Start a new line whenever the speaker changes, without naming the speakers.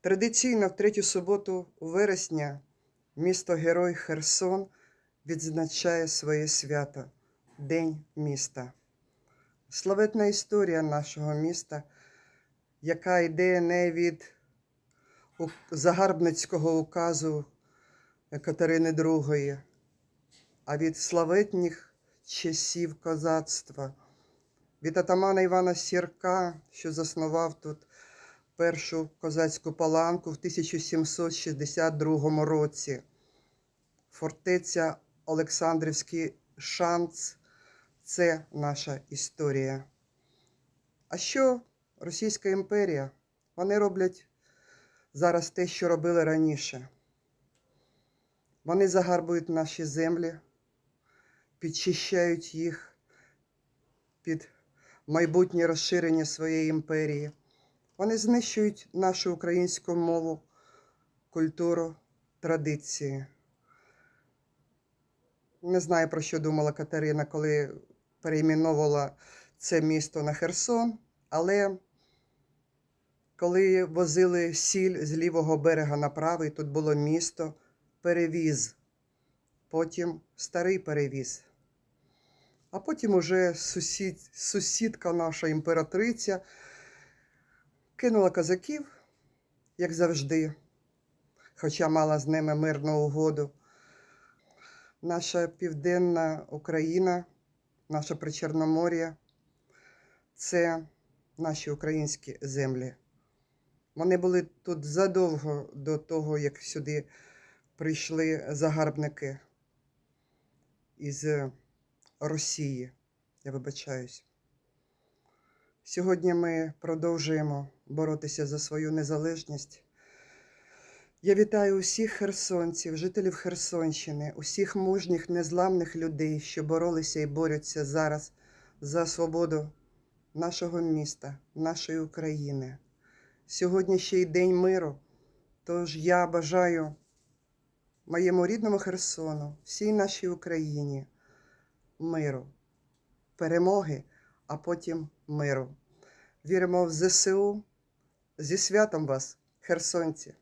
Традиційно в третю суботу вересня місто Герой Херсон відзначає своє свято День міста. Славетна історія нашого міста, яка йде не від загарбницького указу Катерини II, а від славетних часів козацтва, від атамана Івана Сірка, що заснував тут першу козацьку паланку в 1762 році. Фортеця Олександрівський шанц це наша історія. А що Російська імперія? Вони роблять зараз те, що робили раніше. Вони загарбують наші землі, підчищають їх під майбутнє розширення своєї імперії. Вони знищують нашу українську мову, культуру, традиції. Не знаю, про що думала Катерина, коли перейменовувала це місто на Херсон, але коли возили сіль з лівого берега на правий, тут було місто, перевіз, потім старий перевіз. А потім уже сусід, сусідка наша імператриця кинула козаків, як завжди, хоча мала з ними мирну угоду. Наша південна Україна, наше Причорномор'я це наші українські землі. Вони були тут задовго до того, як сюди прийшли загарбники із Росії. Я вибачаюсь. Сьогодні ми продовжуємо боротися за свою незалежність. Я вітаю усіх херсонців, жителів Херсонщини, усіх мужніх, незламних людей, що боролися і борються зараз за свободу нашого міста, нашої України. Сьогодні ще й День миру. Тож я бажаю моєму рідному Херсону, всій нашій Україні миру, перемоги, а потім миру. Віримо в ЗСУ. Зі святом вас, херсонці!